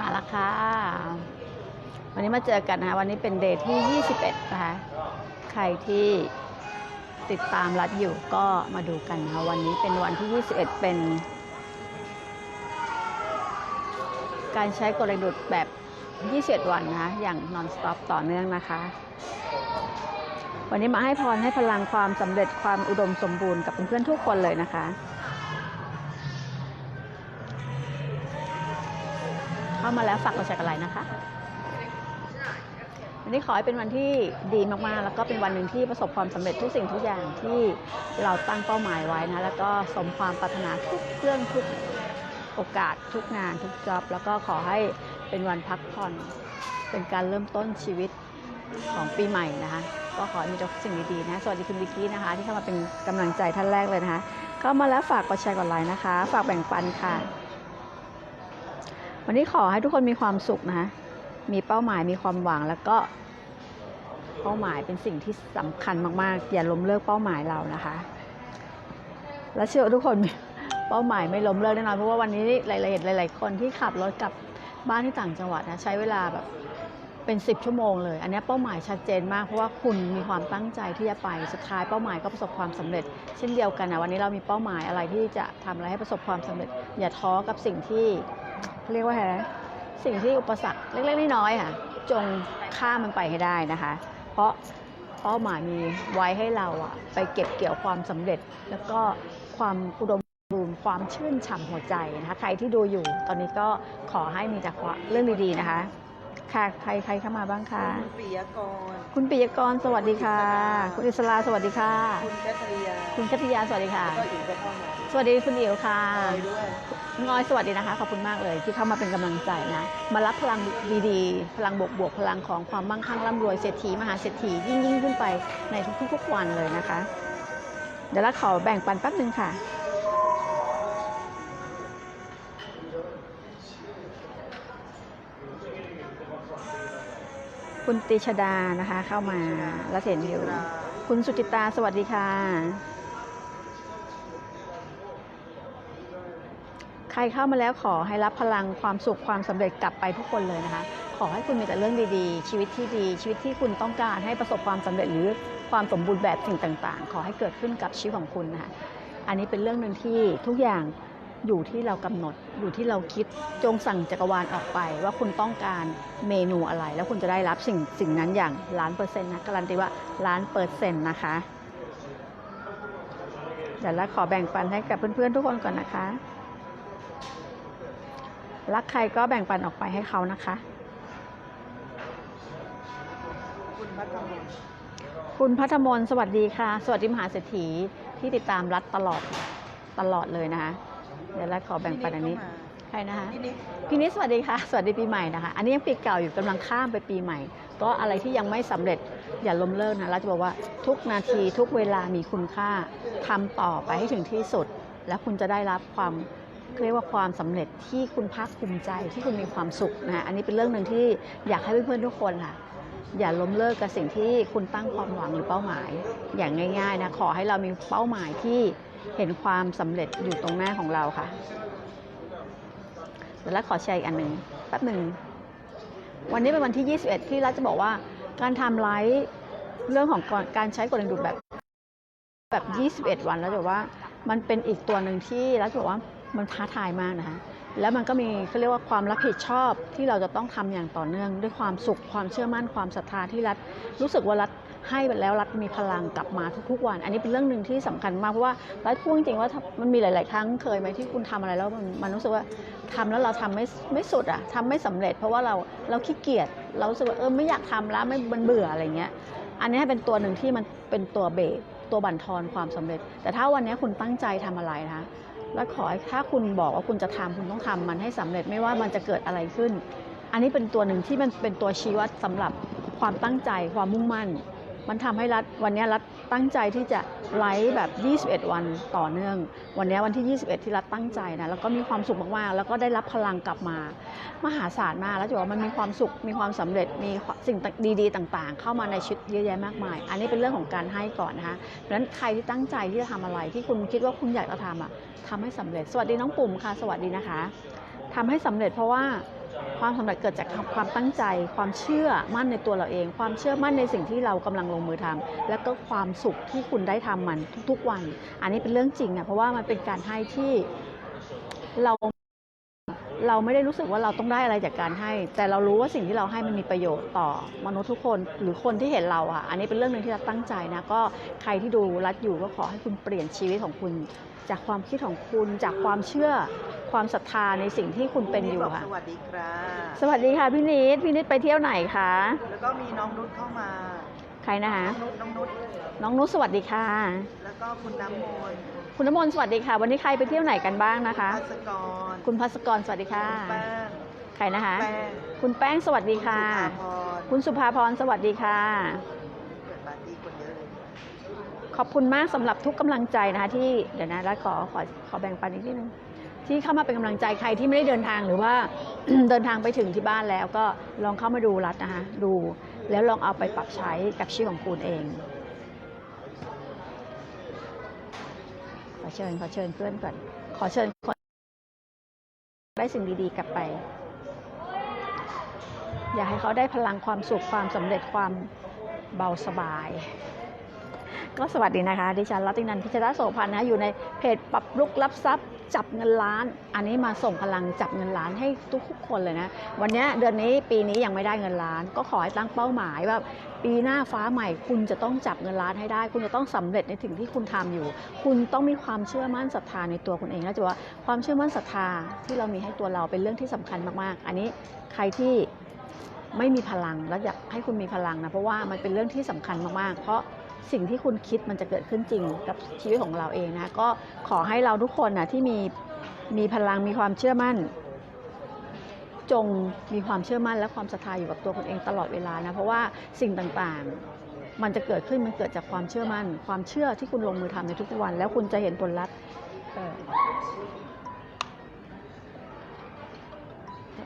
มาแล้วค่ะ วันนี้มาเจอกันนะคะวันนี้เป็นเดย์ที่ 21 นะคะ ใครที่ติดตามรัดอยู่ก็มาดูกันนะคะวันนี้เป็นวันที่ 21 เป็น การใช้กลยุทธ์แบบ 21 วันนะคะ อย่าง non stop ต่อเนื่องนะคะ วันนี้มาให้พรให้พลังความสำเร็จความอุดมสมบูรณ์กับเพื่อนๆทุกคนเลยนะคะ เข้ามาแล้วฝากกดแชร์กันไลน์นะคะวันนี้ขอให้เป็นวันที่ดีมากๆ แล้วก็เป็นวันหนึ่งที่ประสบความสำเร็จทุกสิ่งทุกอย่างที่เราตั้งเป้าหมายไว้นะ แล้วก็สมความปรารถนาทุกเรื่องทุกโอกาสทุกงานทุกจ็อบ แล้วก็ขอให้เป็นวันพักผ่อน เป็นการเริ่มต้นชีวิตของปีใหม่นะคะ ก็ขอให้มีแต่สิ่งดีๆนะ สวัสดีคุณวิกกี้นะคะ ที่เข้ามาเป็นกำลังใจท่านแรกเลยนะคะ เข้ามาแล้วฝากกดแชร์กดไลน์นะคะ ฝากแบ่งปันค่ะ วันนี้ขอให้ทุกคนมีความสุขนะ มีเป้าหมายมีความหวังแล้วก็ เป้าหมายเป็นสิ่งที่สำคัญมากๆ อย่าล้มเลิกเป้าหมายเรานะคะ และเชื่อทุกคนเป้าหมายไม่ล้มเลิกแน่นอนเพราะว่าวันนี้หลายๆหลาย ๆ คนที่ขับรถกลับบ้านที่ต่างจังหวัดนะใช้เวลาแบบเป็น10ชั่วโมงเลย อันนี้เป้าหมายชัดเจนมากเพราะว่าคุณมีความตั้งใจที่จะไปสุดท้ายเป้าหมายก็ประสบความสำเร็จ เช่นเดียวกันนะวันนี้เรามีเป้าหมายอะไรที่จะทำอะไรให้ประสบความสำเร็จ อย่าท้อกับสิ่งที่ เขาเรียกว่าอะไรนะสิ่งที่อุปสรรคเล็กๆน้อยๆค่ะ จงข้ามมันไปให้ได้นะคะ เพราะเป้าหมายมีไว้ให้เราอะไปเก็บเกี่ยวความสำเร็จ แล้วก็ความอุดมสมบูรณ์ความชื่นฉ่ำหัวใจนะคะใครที่ดูอยู่ตอนนี้ก็ขอให้มีแต่เรื่องดีๆนะคะค่ะใครใครเข้ามาบ้างคะคุณปิยกร คุณปิยกรสวัสดีค่ะ คุณอิสราสวัสดีค่ะ คุณแคทริยาคุณคัตยาสวัสดีค่ะแล้วก็อิ๋วก็เข้ามาสวัสดีคุณอิ๋วค่ะ คอยด้วยงอยสวัสดีนะคะ ขอบคุณมากเลยที่เข้ามาเป็นกำลังใจนะ มารับพลังดีๆ พลังบวกๆพลังของความมั่งคั่งร่ำรวยเศรษฐีมหาเศรษฐียิ่งยิ่งขึ้นไปในทุกๆวันเลยนะคะ เดี๋ยวเราขอแบ่งปันแป๊บนึงค่ะคุณติชดานะคะเข้ามาแล้วเห็นอยู่ คุณสุจิตาสวัสดีค่ะ ใครเข้ามาแล้วขอให้รับพลังความสุขความสำเร็จกลับไปทุกคนเลยนะคะ ขอให้คุณมีแต่เรื่องดีๆ ชีวิตที่ดี ชีวิตที่คุณต้องการให้ประสบความสำเร็จหรือความสมบูรณ์แบบสิ่งต่าง ๆ ขอให้เกิดขึ้นกับชีวิตของคุณนะคะอันนี้เป็นเรื่องหนึ่งที่ทุกอย่างอยู่ที่เรากำหนดอยู่ที่เราคิดจงสั่งจักรวาลออกไป ว่าคุณต้องการเมนูอะไร แล้วคุณจะได้รับสิ่งสิ่งนั้นอย่างล้านเปอร์เซ็นต์นะการันตีว่าล้านเปอร์เซ็นต์นะคะเดี๋ยวเราขอแบ่งปันให้กับเพื่อนๆทุกคนก่อนนะคะ รักใครก็แบ่งปันออกไปให้เขานะคะ คุณพัฒมนคุณพัฒมนสวัสดีค่ะ สวัสดีมหาเศรษฐีที่ติดตามรัฐตลอดตลอดเลยนะคะ เดี๋ยวรัฐขอแบ่งปันอันนี้ใครนะคะพี่นิดสวัสดีค่ะ สวัสดีปีใหม่นะคะ อันนี้ยังปีเก่าอยู่กำลังข้ามไปปีใหม่ ก็อะไรที่ยังไม่สำเร็จอย่าล้มเลิกนะเราจะบอกว่าทุกนาทีทุกเวลามีคุณค่าทำต่อไปให้ถึงที่สุด แล้วคุณจะได้รับความ เรียกว่าความสำเร็จที่คุณภาคภูมิใจที่คุณมีความสุขนะอันนี้เป็นเรื่องหนึ่งที่อยากให้เพื่อนๆทุกคนค่ะ อย่าล้มเลิกกับสิ่งที่คุณตั้งความหวังหรือเป้าหมาย อย่างง่ายๆนะขอให้เรามีเป้าหมายที่เห็นความสำเร็จอยู่ตรงหน้าของเราค่ะเดี๋ยวขอแชร์อีกอันหนึ่งแป๊บหนึ่งวันนี้เป็นวันที่ 21 ที่รัฐจะบอกว่าการทำไลฟ์เรื่องของการใช้กลยุทธ์แบบ แบบ 21 วันแล้วจะว่ามันเป็นอีกตัวหนึ่งที่รัฐบอกว่า มันท้าทายมากนะคะแล้วมันก็มีเขาเรียกว่าความรับผิดชอบที่เราจะต้องทำอย่างต่อเนื่อง ด้วยความสุขความเชื่อมั่นความศรัทธาที่รัฐ รู้สึกว่ารัฐให้ไปแล้วรัฐมีพลังกลับมาทุกๆวัน อันนี้เป็นเรื่องหนึ่งที่สำคัญมากเพราะว่ารัฐพูดจริงๆว่ามันมีหลาย ๆ ครั้งเคยไหมที่คุณทำอะไรแล้วมันมันรู้สึกว่าทำแล้วเราทำไม่ไม่สุดอะทำไม่สำเร็จ เพราะว่าเราเราขี้เกียจเรารู้สึกว่าเออไม่อยากทำแล้วไม่มันเบื่ออะไรเงี้ยอันนี้เป็นตัวหนึ่งที่มันเป็นตัวเบรกตัวบั่นทอนความสำเร็จ แต่ถ้าวันนี้คุณตั้งใจทำอะไรนะ และขอให้ถ้าคุณบอกว่าคุณจะทำคุณต้องทำมันให้สำเร็จไม่ว่ามันจะเกิดอะไรขึ้น อันนี้เป็นตัวหนึ่งที่มันเป็นตัวชี้วัดสำหรับความตั้งใจความมุ่งมั่น มันทำให้รัฐวันนี้รัฐตั้งใจที่จะไลฟ์แบบ 21 วันต่อเนื่อง วันนี้วันที่ 21 ที่รัฐตั้งใจนะแล้วก็มีความสุขมากๆ แล้วก็ได้รับพลังกลับมา มหาศาลมากแล้วจะบอกว่ามันมีความสุขมีความสำเร็จมีสิ่งดีๆ ต่างๆ เข้ามาในชีวิตเยอะแยะมากมาย อันนี้เป็นเรื่องของการให้ก่อนนะคะเพราะฉะนั้นใครที่ตั้งใจที่จะทำอะไรที่คุณคิดว่าคุณอยากจะทำอะทำให้สำเร็จ สวัสดีน้องปุ่มค่ะ สวัสดีนะคะทำให้สำเร็จเพราะว่า ความสำเร็จเกิดจากความตั้งใจ ความเชื่อมั่นในตัวเราเอง ความเชื่อมั่นในสิ่งที่เรากำลังลงมือทำแล้วก็ความสุขที่คุณได้ทำมันทุกๆวัน อันนี้เป็นเรื่องจริงอะเพราะว่ามันเป็นการให้ที่เราเราไม่ได้รู้สึกว่าเราต้องได้อะไรจากการให้ แต่เรารู้ว่าสิ่งที่เราให้มันมีประโยชน์ต่อมนุษย์ทุกคนหรือคนที่เห็นเราอะ อันนี้เป็นเรื่องหนึ่งที่เราตั้งใจนะ ก็ใครที่ดูรัดอยู่ก็ขอให้คุณเปลี่ยนชีวิตของคุณ จากความคิดของคุณจากความเชื่อความศรัทธาในสิ่งที่คุณเป็นอยู่บอกค่ะ สวัสดีครับสวัสดีค่ะพี่นิดพี่นิดไปเที่ยวไหนคะแล้วก็มีน้องนุชเข้ามาใครนะคะน้องนุชน้องนุชน้องนุชสวัสดีค่ะ แล้วก็คุณน้ำมนต์คุณน้ำมนต์สวัสดีค่ะ วันนี้ใครไปเที่ยวไหนกันบ้างนะคะพัสกรคุณพัสกรสวัสดีค่ะแป้งใครนะคะแป้งคุณแป้งสวัสดีค่ะณคุณสุภาพรสวัสดีค่ะ เกิดปาร์ตี้คนเยอะเลย ขอบคุณมากสำหรับทุกกำลังใจนะคะที่เดี๋ยวนะรัฐขอขอขอแบ่งปันอีกนิดนึงที่เข้ามาเป็นกำลังใจใครที่ไม่ได้เดินทางหรือว่าเดินทางไปถึงที่บ้านแล้วก็ลองเข้ามาดูรัฐนะคะดูแล้วลองเอาไปปรับใช้กับชีวิตของคุณเองขอเชิญขอเชิญเพื่อนก่อนขอเชิญคนได้สิ่งดีๆกลับไป อยากให้เขาได้พลังความสุขความสำเร็จความเบาสบาย ก็สวัสดีนะคะ ดิฉันรัตตินันท์พิชรโสพันธ์นะคะอยู่ในเพจปรับลุกรับทรัพย์จับเงินล้าน อันนี้มาส่งพลังจับเงินล้านให้ทุกๆคนเลยนะ วันนี้เดือนนี้ปีนี้ยังไม่ได้เงินล้าน ก็ขอให้ตั้งเป้าหมายว่าปีหน้าฟ้าใหม่ คุณจะต้องจับเงินล้านให้ได้ คุณจะต้องสำเร็จในสิ่งที่คุณทำอยู่ คุณต้องมีความเชื่อมั่นศรัทธาในตัวคุณเองนะจะว่าความเชื่อมั่นศรัทธาที่เรามีให้ตัวเราเป็นเรื่องที่สำคัญมากๆ อันนี้ใครที่ไม่มีพลังแล้วอยากให้คุณมีพลังนะเพราะว่ามันเป็นเรื่องที่สำคัญมากๆ เพราะ สิ่งที่คุณคิดมันจะเกิดขึ้นจริงกับชีวิตของเราเองนะ ก็ขอให้เราทุกคนนะที่มีมีพลังมีความเชื่อมั่น จงมีความเชื่อมั่นและความศรัทธาอยู่กับตัวคุณเองตลอดเวลานะ เพราะว่าสิ่งต่างๆ มันจะเกิดขึ้นมันเกิดจากความเชื่อมั่น ความเชื่อที่คุณลงมือทำในทุกวัน แล้วคุณจะเห็นผลลัพธ์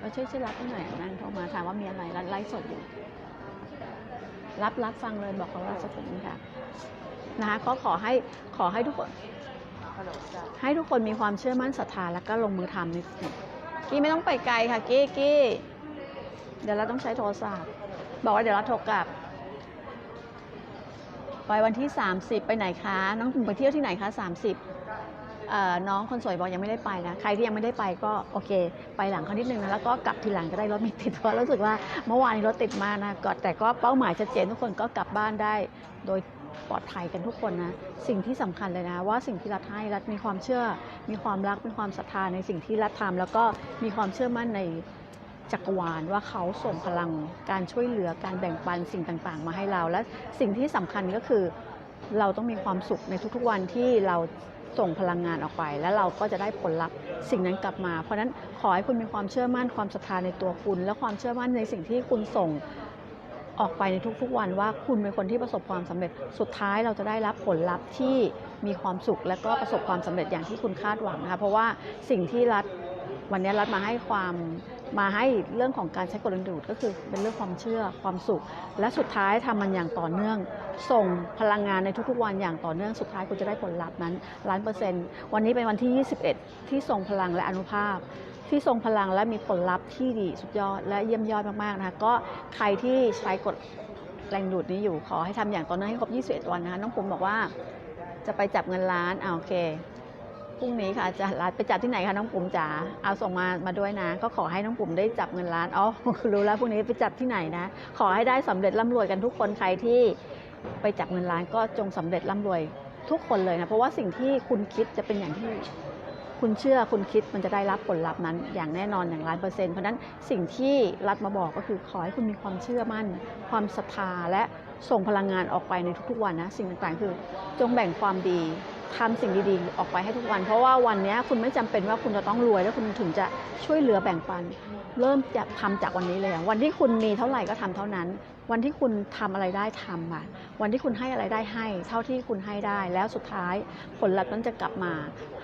เออช่วยช่วยรับตรงไหนอยนั่งโทรมาถามว่ามีอะไรไลฟ์สดอยู่ รับรับฟังเลยบอกเขาว่าจะถึงค่ะนะคะก็ขอให้ขอให้ทุกคนให้ทุกคนมีความเชื่อมั่นศรัทธาแล้วก็ลงมือทำในสิ่งกี้ไม่ต้องไปไกลค่ะกี้กี้เดี๋ยวเราต้องใช้โทรศัพท์บอกว่าเดี๋ยวเราโทรกลับ ไปวันที่ 30 ไปไหนคะ น้องไปเที่ยวที่ไหนคะ 30 น้องคนสวยบอกยังไม่ได้ไปนะ ใครที่ยังไม่ได้ไปก็โอเค ไปหลังเขานิดนึงนะแล้วก็กลับทีหลังจะได้รถไม่ติดเพราะรู้สึกว่าเมื่อวานนี้รถติดมากนะก็แต่ก็เป้าหมายชัดเจนทุกคนก็กลับบ้านได้ โดยปลอดภัยกันทุกคนนะ สิ่งที่สำคัญเลยนะ ว่าสิ่งที่รัฐให้รัฐมีความเชื่อ มีความรักมีความศรัทธาในสิ่งที่รัฐทำแล้วก็มีความเชื่อมั่นในจักรวาลว่าเขาส่งพลังการช่วยเหลือการแบ่งปันสิ่งต่างๆ มาให้เรา และสิ่งที่สำคัญก็คือเราต้องมีความสุขในทุกๆวันที่เรา ส่งพลังงานออกไป แล้วเราก็จะได้ผลลัพธ์สิ่งนั้นกลับมา เพราะนั้นขอให้คุณมีความเชื่อมั่นความศรัทธาในตัวคุณ และความเชื่อมั่นในสิ่งที่คุณส่งออกไปในทุกๆวันว่าคุณเป็นคนที่ประสบความสำเร็จสุดท้ายเราจะได้รับผลลัพธ์ที่มีความสุข และก็ประสบความสำเร็จอย่างที่คุณคาดหวังนะคะเพราะว่าสิ่งที่รัฐวันนี้รัฐมาให้ความ มาให้เรื่องของการใช้กลยุทธ์ก็คือเป็นเรื่องความเชื่อความสุข และสุดท้ายทำมันอย่างต่อเนื่อง ส่งพลังงานในทุกๆวันอย่างต่อเนื่องสุดท้ายคุณจะได้ผลลัพธ์นั้นล้านเปอร์เซ็นต์วันนี้เป็นวันที่ 21 ที่ทรงพลังและอนุภาพ ที่ทรงพลังและมีผลลัพธ์ที่ดีสุดยอดและเยี่ยมยอดมากๆนะคะก็ใครที่ใช้กฎแรงดูดนี้อยู่ขอให้ทำอย่างต่อเนื่องให้ครบ 21 วันนะคะน้องผมบอกว่าจะไปจับเงินล้านอ่าโอเค พรุ่งนี้ค่ะจะลาไปจับที่ไหนคะน้องปุ๋มจ๋าเอาส่งมามาด้วยนะ ก็ขอให้น้องปุ๋มได้จับเงินล้านอ๋อรู้แล้วพรุ่งนี้ไปจับที่ไหนนะ ขอให้ได้สำเร็จร่ำรวยกันทุกคนใครที่ไปจับเงินล้านก็จงสำเร็จร่ำรวยทุกคนเลยนะเพราะว่าสิ่งที่คุณคิดจะเป็นอย่างที่คุณเชื่อคุณคิดมันจะได้รับผลลัพธ์นั้น อย่างแน่นอนอย่างล้านเปอร์เซ็นต์เพราะฉะนั้นสิ่งที่รัฐมาบอกก็คือขอให้คุณมีความเชื่อมั่น ความศรัทธาและส่งพลังงานออกไปในทุกๆวันนะ สิ่งต่างๆคือ จงแบ่งความดี ทำสิ่งดีๆ ออกไปให้ทุกวัน เพราะว่าวันนี้คุณไม่จำเป็นว่าคุณจะต้องรวย แล้วคุณถึงจะช่วยเหลือแบ่งปัน เริ่มจะทำจากวันนี้เลย วันที่คุณมีเท่าไหร่ก็ทำเท่านั้น วันที่คุณทำอะไรได้ทำอะวันที่คุณให้อะไรได้ให้ เท่าที่คุณให้ได้ แล้วสุดท้ายผลลัพธ์นั้นจะกลับมา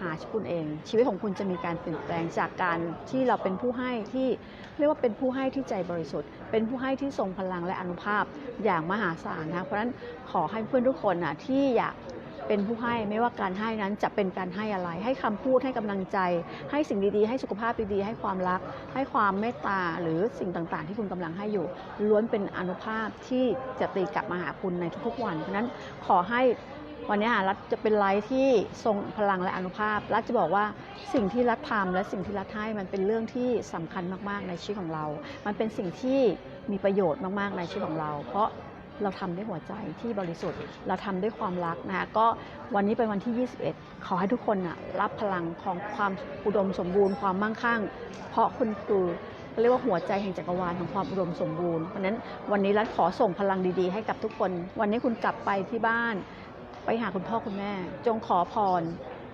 หาคุณเอง ชีวิตของคุณจะมีการเปลี่ยนแปลงจากการที่เราเป็นผู้ให้ที่เรียกว่าเป็นผู้ให้ที่ใจบริสุทธิ์ เป็นผู้ให้ที่ทรงพลังและอนุภาพอย่างมหาศาลนะเพราะฉะนั้นขอให้เพื่อนทุกคนนะที่อยาก เป็นผู้ให้ไม่ว่าการให้นั้นจะเป็นการให้อะไร ให้คำพูดให้กำลังใจ ให้สิ่งดีๆ ให้สุขภาพดีๆ ให้ความรัก ให้ความเมตตาหรือสิ่งต่างๆ ที่คุณกำลังให้อยู่ ล้วนเป็นอนุภาพที่จะตีกลับมาหาคุณในทุกๆวันเพราะนั้นขอให้วันนี้รัฐจะเป็นไลฟ์ที่ทรงพลังและอนุภาพ รัฐจะบอกว่าสิ่งที่รัฐทำและสิ่งที่รัฐให้มันเป็นเรื่องที่สำคัญมากๆในชีวิตของเรา มันเป็นสิ่งที่มีประโยชน์มากๆในชีวิตของเรา เพราะ เราทำด้วยหัวใจที่บริสุทธิ์ เราทำด้วยความรักนะคะก็วันนี้เป็นวันที่ 21 ขอให้ทุกคนนะรับพลังของความอุดมสมบูรณ์ความมั่งคั่ง เพราะคุณคือเรียกว่าหัวใจแห่งจักรวาลของความอุดมสมบูรณ์เพราะนั้นวันนี้รัฐขอส่งพลังดีๆ ให้กับทุกคน วันนี้คุณกลับไปที่บ้าน ไปหาคุณพ่อคุณแม่ จงขอพร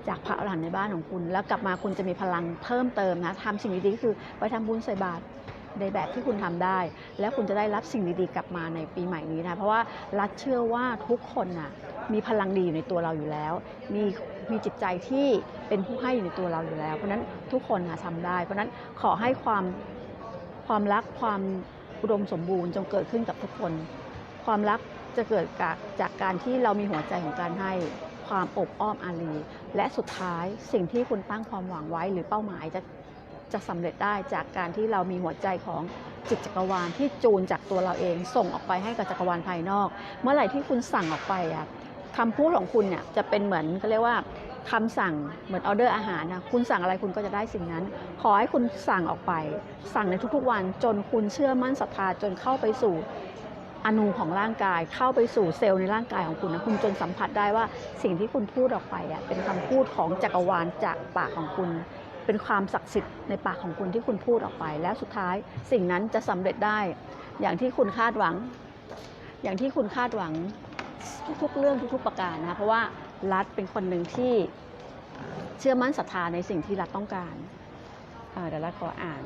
จากพระอรหันต์ในบ้านของคุณ แล้วกลับมาคุณจะมีพลังเพิ่มเติมนะทำสิ่งดีๆก็คือไปทำบุญใส่บาตร ในแบบที่คุณทำได้ แล้วคุณจะได้รับสิ่งดีๆกลับมาในปีใหม่นี้นะเพราะว่ารัฐเชื่อว่าทุกคนน่ะมีพลังดีอยู่ในตัวเราอยู่แล้ว มีมีจิตใจที่เป็นผู้ให้อยู่ในตัวเราอยู่แล้ว เพราะนั้นทุกคนนะทำได้ เพราะฉะนั้นขอให้ความความรักความอุดมสมบูรณ์จงเกิดขึ้นกับทุกคน ความรักจะเกิดจากจากการที่เรามีหัวใจของการให้ความอบอ้อมอารีและสุดท้ายสิ่งที่คุณตั้งความหวังไว้หรือเป้าหมายจะ จะสำเร็จได้จากการที่เรามีหัวใจของจิตจักรวาลที่จูนจากตัวเราเอง ส่งออกไปให้กับจักรวาลภายนอก เมื่อไหร่ที่คุณสั่งออกไปอะคำพูดของคุณเนี่ยจะเป็นเหมือนก็เรียกว่าคำสั่งเหมือนออเดอร์อาหารนะคุณสั่งอะไรคุณก็จะได้สิ่งนั้น ขอให้คุณสั่งออกไป สั่งในทุกๆวันจนคุณเชื่อมั่นศรัทธาจนเข้าไปสู่อนูของร่างกายเข้าไปสู่เซลล์ในร่างกายของคุณนะคุณจนสัมผัสได้ว่าสิ่งที่คุณพูดออกไปอะเป็นคำพูดของจักรวาลจากปากของคุณ เป็นความศักดิ์สิทธิ์ในปากของคุณที่คุณพูดออกไป แล้วสุดท้ายสิ่งนั้นจะสำเร็จได้ อย่างที่คุณคาดหวัง อย่างที่คุณคาดหวังทุกๆเรื่องทุกๆประการนะเพราะว่ารัฐเป็นคนหนึ่งที่เชื่อมั่นศรัทธาในสิ่งที่รัฐต้องการเดี๋ยวรัฐขออ่าน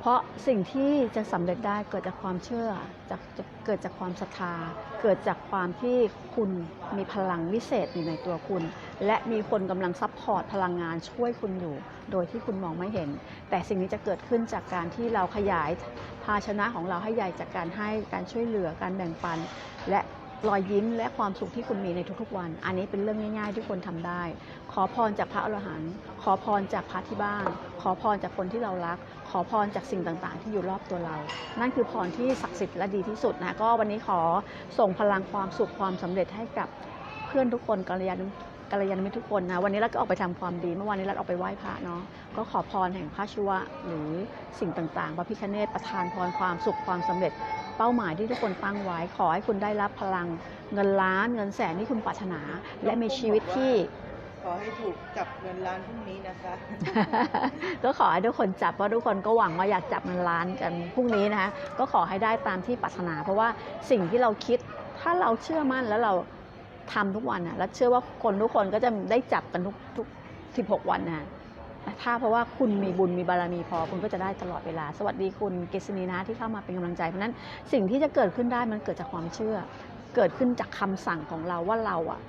เพราะสิ่งที่จะสำเร็จได้เกิดจากความเชื่อจากเกิดจากความศรัทธา เกิดจากความที่คุณมีพลังวิเศษอยู่ในตัวคุณ และมีคนกำลังซัพพอร์ตพลังงานช่วยคุณอยู่ โดยที่คุณมองไม่เห็น แต่สิ่งนี้จะเกิดขึ้นจากการที่เราขยายภาชนะของเราให้ใหญ่จากการให้การช่วยเหลือการแบ่งปัน และ รอยยิ้มและความสุขที่คุณมีในทุกๆวัน อันนี้เป็นเรื่องง่ายๆที่คนทำได้ ขอพรจากพระอรหันต์ขอพรจากพระที่บ้าน ขอพรจากคนที่เรารัก ขอพรจากสิ่งต่างๆ ที่อยู่รอบตัวเรา นั่นคือพรที่ศักดิ์สิทธิ์และดีที่สุดนะก็วันนี้ขอส่งพลังความสุขความสำเร็จให้กับเพื่อนทุกคนกัลยาณกัลยาณมิตรทุกคนนะวันนี้เราก็ออกไปทำความดี เมื่อวานนี้เราออกไปไหว้พระเนาะก็ขอพรแห่งพระศิวะหรือสิ่งต่างๆพระพิฆเนศประทานพรความสุขความสำเร็จ เป้าหมายที่ทุกคนตั้งไว้ ขอให้คุณได้รับพลังเงินล้านเงินแสนที่คุณปรารถนา และมีชีวิตที่ ขอให้ถูกจับเงินล้านพรุ่งนี้นะคะ ก็ขอให้ทุกคนจับเพราะทุกคนก็หวังว่าอยากจับเงินล้านกันพรุ่งนี้นะคะก็ขอให้ได้ตามที่ปรารถนา เพราะว่าสิ่งที่เราคิดถ้าเราเชื่อมั่นแล้วเราทำทุกวันนะแล้วเชื่อว่าคนทุกคนก็จะได้จับกันทุกทุก16 วันนะแต่ ถ้าเพราะว่าคุณมีบุญมีบารมีพอคุณก็จะได้ตลอดเวลา สวัสดีคุณเกษณีนะที่เข้ามาเป็นกำลังใจเพราะนั้นสิ่งที่จะเกิดขึ้นได้มันเกิดจากความเชื่อ เกิดขึ้นจากคำสั่งของเราว่าเราอะ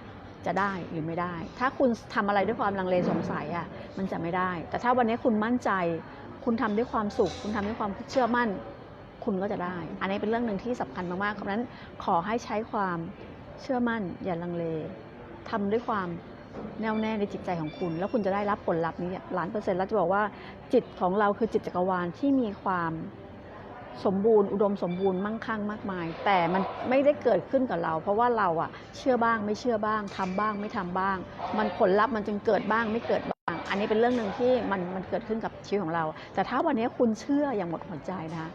จะได้หรือไม่ได้ ถ้าคุณทำอะไรด้วยความลังเลสงสัยอะมันจะไม่ได้ แต่ถ้าวันนี้คุณมั่นใจ คุณทำด้วยความสุข คุณทำด้วยความเชื่อมั่น คุณก็จะได้ อันนี้เป็นเรื่องหนึ่งที่สำคัญมากๆเพราะฉะนั้นขอให้ใช้ความเชื่อมั่นอย่าลังเลทำด้วยความ แน่วแน่ในจิตใจของคุณ แล้วคุณจะได้รับผลลัพธ์นี้ล้านเปอร์เซ็นต์แล้วจะบอกว่าจิตของเราคือจิตจักรวาลที่มีความสมบูรณ์อุดมสมบูรณ์มั่งคั่งมากมาย แต่มันไม่ได้เกิดขึ้นกับเรา เพราะว่าเราอะเชื่อบ้างไม่เชื่อบ้างทำบ้างไม่ทำบ้าง มันผลลัพธ์มันจึงเกิดบ้างไม่เกิดบ้าง อันนี้เป็นเรื่องหนึ่งที่มันมันเกิดขึ้นกับชีวิตของเรา แต่ถ้าวันนี้คุณเชื่ออย่างหมดหัวใจนะคะ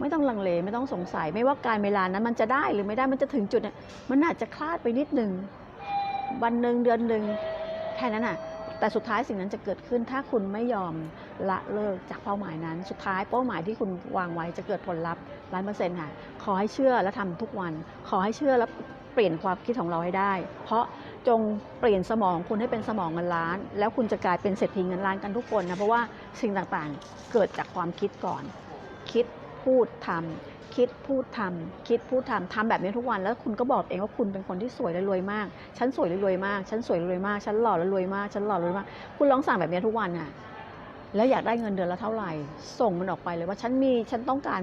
ไม่ต้องลังเลไม่ต้องสงสัย ไม่ว่าการเวลานั้นมันจะได้หรือไม่ได้มันจะถึงจุดเนี่ยมันอาจจะคลาดไปนิดหนึ่ง วันหนึ่งเดือนหนึ่งแค่นั้นอะแต่สุดท้ายสิ่งนั้นจะเกิดขึ้นถ้าคุณไม่ยอมละเลิกจากเป้าหมายนั้น สุดท้ายเป้าหมายที่คุณวางไว้จะเกิดผลลัพธ์ร้อยเปอร์เซ็นต์ค่ะขอให้เชื่อและทำทุกวัน ขอให้เชื่อและเปลี่ยนความคิดของเราให้ได้ เพราะจงเปลี่ยนสมองคุณให้เป็นสมองเงินล้าน แล้วคุณจะกลายเป็นเศรษฐีเงินล้านกันทุกคนนะเพราะว่าสิ่งต่างๆเกิดจากความคิดก่อน คิดพูดทำ คิดพูดทำคิดพูดทำทำแบบนี้ทุกวันแล้วคุณก็บอกเองว่าคุณเป็นคนที่สวยและรวยมาก ฉันสวยและรวยมาก ฉันสวยและรวยมาก ฉันหล่อและรวยมาก ฉันหล่อและรวยมาก คุณลองสั่งแบบนี้ทุกวันอะแล้วอยากได้เงินเดือนละเท่าไหร่ ส่งมันออกไปเลยว่าฉันมีฉันต้องการ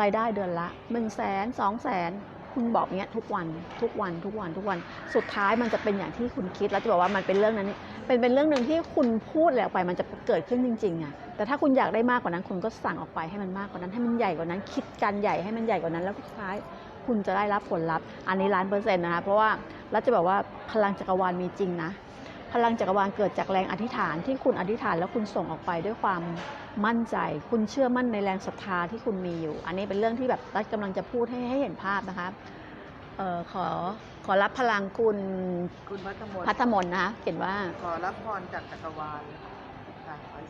รายได้เดือนละหนึ่งแสนสองแสน คุณบอกเนี้ยทุกวันทุกวันทุกวันทุกวัน สุดท้ายมันจะเป็นอย่างที่คุณคิดแล้วจะบอกว่ามันเป็นเรื่องนั้นเป็นเป็นเรื่องหนึ่งที่คุณพูดแล้วไปมันจะเกิดขึ้นจริงๆอะแต่ถ้าคุณอยากได้มากกว่านั้น คุณก็สั่งออกไปให้มันมากกว่านั้นให้มันใหญ่กว่านั้น คิดการใหญ่ให้มันใหญ่กว่านั้นแล้วสุดท้ายคุณจะได้รับผลลัพธ์อันนี้ล้านเปอร์เซ็นต์นะคะเพราะว่าเรัฐจะบอกว่าพลังจักรวาลมีจริงนะพลังจักรวาลเกิดจากแรงอธิษฐานที่คุณอธิษฐานแล้วคุณส่งออกไปด้วยความ มั่นใจ คุณเชื่อมั่นในแรงศรัทธาที่คุณมีอยู่ อันนี้เป็นเรื่องที่แบบรัฐกำลังจะพูดให้ให้เห็นภาพนะคะเออขอขอรับพลังคุณคุณพัฒมนพัฒมนนะคะเขียนว่า ขอรับพรจากจักรวาลค่ะขอให้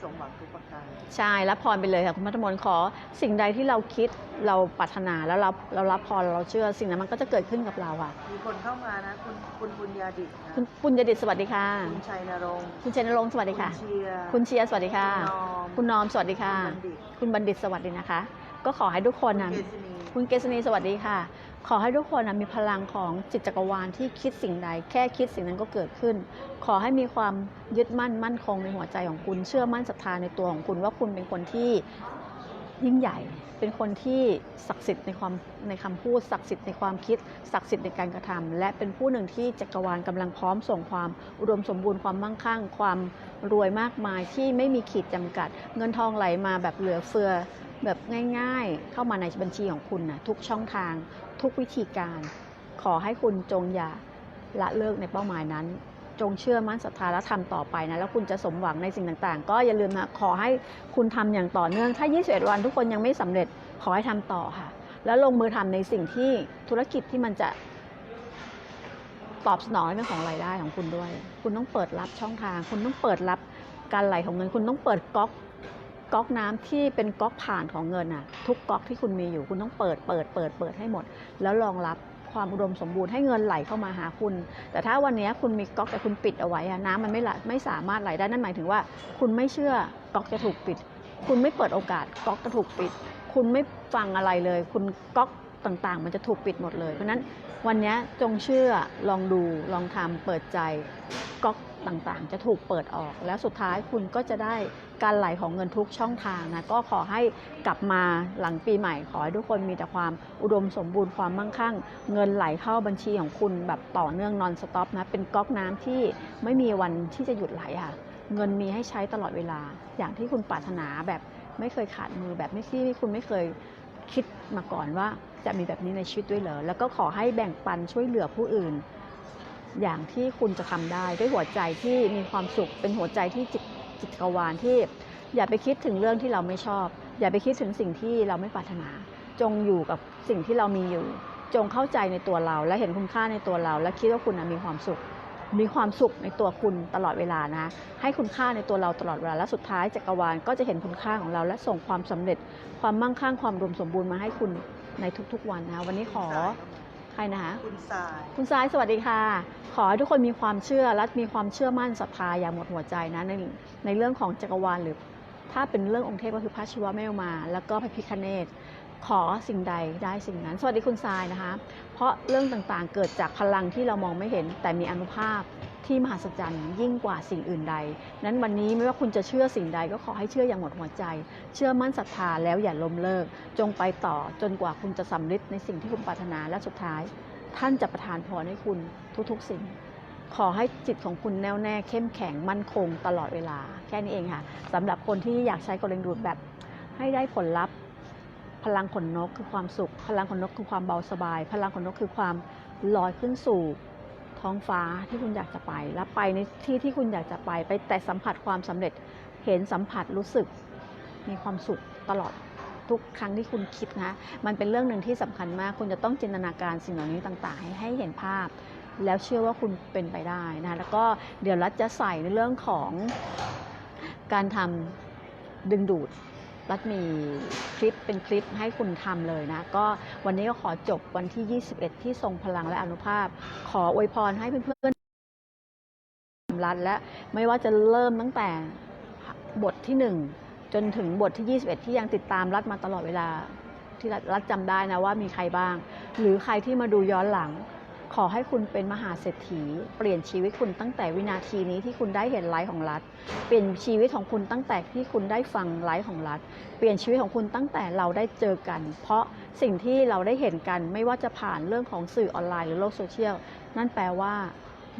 สมหวังทุกประการใช่รับพรไปเลยค่ะคุณพัฒมนขอสิ่งใดที่เราคิดเราปรารถนาแล้วเราเรารับพรเราเชื่อสิ่งนั้นมันก็จะเกิดขึ้นกับเราอะ มีคนเข้ามานะ คุณคุณบุญญาดิตนะคุณปุญญดิตสวัสดีค่ะ คุณชัยนรงค์คุณเชนรงค์สวัสดีค่ะณเชียร์คุณเชียร์สวัสดีค่ะ คุณนอมคุณนอมสวัสดีค่ะณบัณฑิต คุณบัณฑิตสวัสดีนะคะ ก็ขอให้ทุกคนคุณนะเกษณีคุณเกษณีสวัสดีค่ะ ขอให้ทุกคนมีพลังของจิตจักรวาลที่คิดสิ่งใด แค่คิดสิ่งนั้นก็เกิดขึ้น ขอให้มีความยึดมั่นมั่นคงในหัวใจของคุณ เชื่อมั่นศรัทธาในตัวของคุณว่าคุณเป็นคนที่ยิ่งใหญ่ เป็นคนที่ศักดิ์สิทธิ์ในความในคำพูดศักดิ์สิทธิ์ในความคิดศักดิ์สิทธิ์ในการกระทำและเป็นผู้หนึ่งที่จักรวาลกำลังพร้อมส่งความอุดมสมบูรณ์ความมั่งคั่ง ความรวยมากมายที่ไม่มีขีดจำกัด เงินทองไหลมาแบบเหลือเฟือ แบบง่ายๆ เข้ามาในบัญชีของคุณนะทุกช่องทาง ทุกวิธีการ ขอให้คุณจงอย่าละเลิกในเป้าหมายนั้น จงเชื่อมั่นศรัทธาและทำต่อไปนะ แล้วคุณจะสมหวังในสิ่งต่างๆ ก็อย่าลืมนะ ขอให้คุณทำอย่างต่อเนื่อง ถ้า 21 วันทุกคนยังไม่สำเร็จ ขอให้ทำต่อค่ะ แล้วลงมือทำในสิ่งที่ธุรกิจที่มันจะตอบสนองในเรื่องของรายได้ของคุณด้วย คุณต้องเปิดรับช่องทาง คุณต้องเปิดรับการไหลของเงิน คุณต้องเปิดก๊อก ก๊อกน้ำที่เป็นก๊อกผ่านของเงินน่ะ ทุกก๊อกที่คุณมีอยู่คุณต้องเปิดเปิดเปิดเปิดให้หมด แล้วรองรับความอุดมสมบูรณ์ให้เงินไหลเข้ามาหาคุณ แต่ถ้าวันนี้คุณมีก๊อกแต่คุณปิดเอาไว้อะน้ำมันไม่ไหลไม่สามารถไหลได้นั่นหมายถึงว่า คุณไม่เชื่อก๊อกจะถูกปิด คุณไม่เปิดโอกาสก๊อกจะถูกปิด คุณไม่ฟังอะไรเลย คุณก๊อกต่างๆ มันจะถูกปิดหมดเลย เพราะฉะนั้นวันนี้จงเชื่อลองดูลองทำเปิดใจก๊อก ต่างๆ จะถูกเปิดออก แล้วสุดท้ายคุณก็จะได้การไหลของเงินทุกช่องทางนะก็ขอให้กลับมาหลังปีใหม่ ขอให้ทุกคนมีแต่ความอุดมสมบูรณ์ความมั่งคั่ง เงินไหลเข้าบัญชีของคุณแบบต่อเนื่องนอนสต็อปนะเป็นก๊อกน้ำที่ไม่มีวันที่จะหยุดไหลค่ะเงินมีให้ใช้ตลอดเวลา อย่างที่คุณปรารถนาแบบไม่เคยขาดมือแบบไม่ที่คุณไม่เคยคิดมาก่อนว่าจะมีแบบนี้ในชีวิตด้วยเหรอ แล้วก็ขอให้แบ่งปันช่วยเหลือผู้อื่น อย่างที่คุณจะทำได้ ด้วยหัวใจที่มีความสุข เป็นหัวใจที่จิตจิตกวาลที่ อย่าไปคิดถึงเรื่องที่เราไม่ชอบ อย่าไปคิดถึงสิ่งที่เราไม่ปรารถนา จงอยู่กับสิ่งที่เรามีอยู่ จงเข้าใจในตัวเรา และเห็นคุณค่าในตัวเรา และคิดว่าคุณมีความสุข มีความสุขในตัวคุณตลอดเวลานะ ให้คุณค่าในตัวเราตลอดเวลาและสุดท้ายจักรวาลก็จะเห็นคุณค่าของเรา และส่งความสำเร็จ ความมั่งคั่งความรวมสมบูรณ์มาให้คุณในทุกๆวันนะวันนี้ขอ ครนะคะคุณสาย คุณซ้ายสวัสดีค่ะ ขอให้ทุกคนมีความเชื่อและมีความเชื่อมั่นศรัทธาอย่างหมดหัวใจนะในในเรื่องของจักรวาลหรือ ถ้าเป็นเรื่ององค์เทพก็คือพระศิวะเมลมา แล้วก็พระพิคเนตขอสิ่งใดได้สิ่งนั้น สวัสดีคุณทรายนะคะ เพราะเรื่องต่างๆเกิดจากพลังที่เรามองไม่เห็นแต่มีอนุภาพ ที่มหัศจรรย์ยิ่งกว่าสิ่งอื่นใด นั้นวันนี้ไม่ว่าคุณจะเชื่อสิ่งใดก็ขอให้เชื่ออย่างหมดหัวใจ เชื่อมั่นศรัทธาแล้วอย่าล้มเลิก จงไปต่อจนกว่าคุณจะสำเร็จในสิ่งที่คุณปรารถนาและสุดท้าย ท่านจะประทานพรให้คุณทุกๆสิ่งขอให้จิตของคุณแน่วแน่เข้มแข็งมั่นคงตลอดเวลา แค่นี้เองค่ะสำหรับคนที่อยากใช้กลดึงดูดแบบให้ได้ผลลัพธ์ พลังขนนกคือความสุข พลังขนนกคือความเบาสบาย พลังขนนกคือความลอยขึ้นสู่ ท้องฟ้าที่คุณอยากจะไป และไปในที่ที่คุณอยากจะไป ไปแต่สัมผัสความสำเร็จ เห็นสัมผัสรู้สึก มีความสุขตลอดทุกครั้งที่คุณคิดนะ มันเป็นเรื่องหนึ่งที่สำคัญมาก คุณจะต้องจินตนาการสิ่งเหล่านี้ต่างๆให้ให้เห็นภาพ แล้วเชื่อว่าคุณเป็นไปได้นะ แล้วก็เดี๋ยวรัฐจะใส่ในเรื่องของการทำดึงดูด รัฐมีคลิปเป็นคลิปให้คุณทำเลยนะ ก็วันนี้ก็ขอจบวันที่ 21 ที่ทรงพลังและอนุภาพ ขออวยพรให้เพื่อนๆรัฐและไม่ว่าจะเริ่มตั้งแต่บทที่ 1 จนถึงบทที่ 21 ที่ยังติดตามรัฐมาตลอดเวลาที่รัฐจำได้นะว่ามีใครบ้าง หรือใครที่มาดูย้อนหลัง ขอให้คุณเป็นมหาเศรษฐี เปลี่ยนชีวิตคุณตั้งแต่วินาทีนี้ที่คุณได้เห็นไลฟ์ของรัฐ เปลี่ยนชีวิตของคุณตั้งแต่ที่คุณได้ฟังไลฟ์ของรัฐ เปลี่ยนชีวิตของคุณตั้งแต่เราได้เจอกัน เพราะสิ่งที่เราได้เห็นกันไม่ว่าจะผ่านเรื่องของสื่อออนไลน์หรือโลกโซเชียลนั่นแปลว่า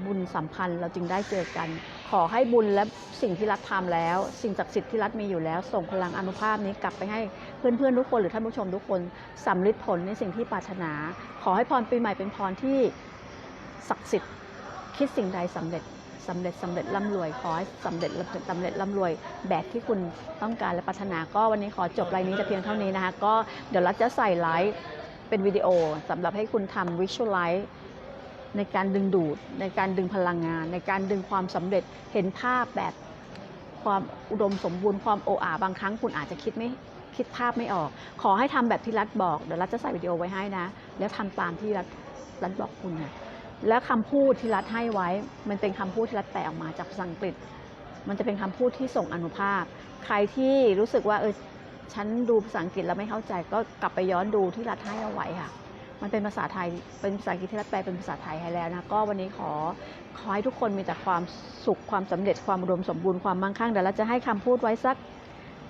บุญสัมพันธ์เราจึงได้เจอกัน ขอให้บุญและสิ่งที่รัฐทำแล้ว สิ่งศักดิ์สิทธิ์ที่รัฐมีอยู่แล้ว ส่งพลังอนุภาพนี้กลับไปให้เพื่อนๆทุกคนหรือท่านผู้ชมทุกคนสำลิดผลในสิ่งที่ปรารถนา ขอให้พรปีใหม่เป็นพรที่ศักดิ์สิทธิ์คิดสิ่งใดสำเร็จสำเร็จสำเร็จร่ำรวยขอให้สำเร็จสำเร็จร่ำรวยแบบที่คุณต้องการและปรารถนาก็วันนี้ขอจบไลน์นี้แต่เพียงเท่านี้นะคะก็เดี๋ยวรัฐจะใส่ไลฟ์เป็นวิดีโอสำหรับให้คุณทำวิชวลไลฟ์ ในการดึงดูด ในการดึงพลังงาน ในการดึงความสำเร็จเห็นภาพแบบความอุดมสมบูรณ์ความโออาบางครั้งคุณอาจจะคิดไม่คิดภาพไม่ออก ขอให้ทำแบบที่รัฐบอกเดี๋ยวรัฐจะใส่วิดีโอไว้ให้นะ แล้วทำตามที่รัฐรัฐบอกคุณนะแล้วคำพูดที่รัฐให้ไว้ มันเป็นคำพูดที่รัฐแปลออกมาจากภาษาอังกฤษ มันจะเป็นคำพูดที่ส่งอนุภาพ ใครที่รู้สึกว่าเออฉันดูภาษาอังกฤษแล้วไม่เข้าใจก็กลับไปย้อนดูที่รัฐให้เอาไว้ค่ะ มันเป็นภาษาไทย เป็นภาษาอังกฤษที่รัฐแปลเป็นภาษาไทยให้แล้วนะ ก็วันนี้ขอขอให้ทุกคนมีแต่ความสุข ความสำเร็จ ความอุดมสมบูรณ์ ความมั่งคั่ง เดี๋ยวเราจะให้คำพูดไว้สัก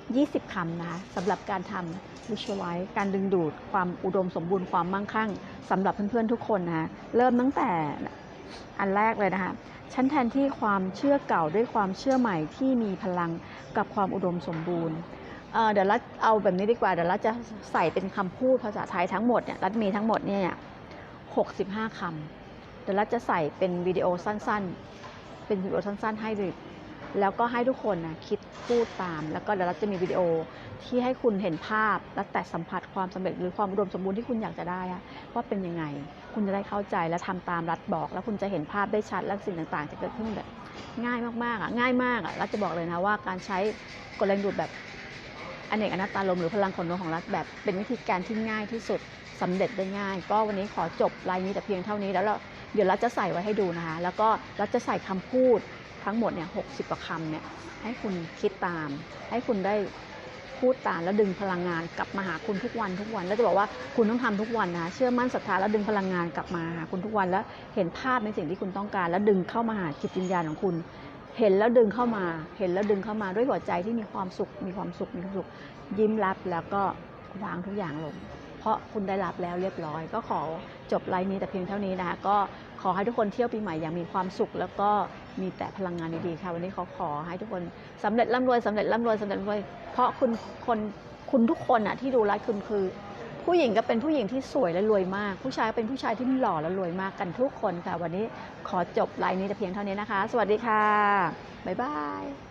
20คำนะคะสำหรับการทำ visualize การดึงดูดความอุดมสมบูรณ์ ความมั่งคั่งสำหรับเพื่อนๆทุกคนนะคะเริ่มตั้งแต่อันแรกเลยนะคะฉันแทนที่ความเชื่อเก่าด้วยความเชื่อใหม่ที่มีพลังกับความอุดมสมบูรณ์ เดี๋ยวรัฐเอาแบบนี้ดีกว่า เดี๋ยวรัฐจะใส่เป็นคำพูดภาษาไทยทั้งหมดเนี่ยรัฐมีทั้งหมดเนี่ย65คำเดี๋ยวรัฐจะใส่เป็นวิดีโอสั้นๆ เป็นวิดีโอสั้นๆ ให้ดูแล้วก็ให้ทุกคนนะคิดพูดตาม แล้วก็เดี๋ยวรัฐจะมีวิดีโอที่ให้คุณเห็นภาพ และแต่สัมผัสความสำเร็จหรือความอุดมสมบูรณ์ที่คุณอยากจะได้ว่าเป็นยังไง คุณจะได้เข้าใจและทำตามรัฐบอก แล้วคุณจะเห็นภาพได้ชัดและสิ่งต่างๆ จะเกิดขึ้นแบบง่ายมากๆอะง่ายมากอะรัฐจะบอกเลยนะว่าการใช้กลแรงดูดแบบ อเนกอนัตตาลมหรือพลังขนนกของรัฐแบบเป็นวิธีการที่ง่ายที่สุดสำเร็จได้ง่าย ก็วันนี้ขอจบรายนี้แต่เพียงเท่านี้แล้วเราเดี๋ยวรัฐจะใส่ไว้ให้ดูนะคะ แล้วก็รัฐจะใส่คำพูดทั้งหมดเนี่ยหกสิบกว่าคำเนี่ยให้คุณคิดตาม ให้คุณได้พูดตามแล้วดึงพลังงานกลับมาหาคุณทุกวันทุกวัน แล้วจะบอกว่าคุณต้องทำทุกวันนะเชื่อมั่นศรัทธาแล้วดึงพลังงานกลับมาหาคุณทุกวันแล้วเห็นภาพในสิ่งที่คุณต้องการ แล้วดึงเข้ามาหาจิตวิญญาณของคุณ เห็นแล้วดึงเข้ามา เห็นแล้วดึงเข้ามาด้วยหัวใจที่มีความสุข มีความสุข มีความสุข ยิ้มรับแล้วก็วางทุกอย่างลง เพราะคุณได้รับแล้วเรียบร้อย ก็ขอจบไลน์นี้แต่เพียงเท่านี้นะคะ ก็ขอให้ทุกคนเที่ยวปีใหม่อย่างมีความสุข แล้วก็มีแต่พลังงานดีๆค่ะ วันนี้ขอขอให้ทุกคนสำเร็จร่ำรวยสำเร็จร่ำรวยสำเร็จร่ำรวย เพราะคุณคนคุณทุกคนอะที่ดูไลฟ์คุณคือ ผู้หญิงก็เป็นผู้หญิงที่สวยและรวยมาก ผู้ชายก็เป็นผู้ชายที่หล่อและรวยมากกันทุกคนค่ะ วันนี้ขอจบไลน์นี้แต่เพียงเท่านี้นะคะ สวัสดีค่ะ บ๊ายบาย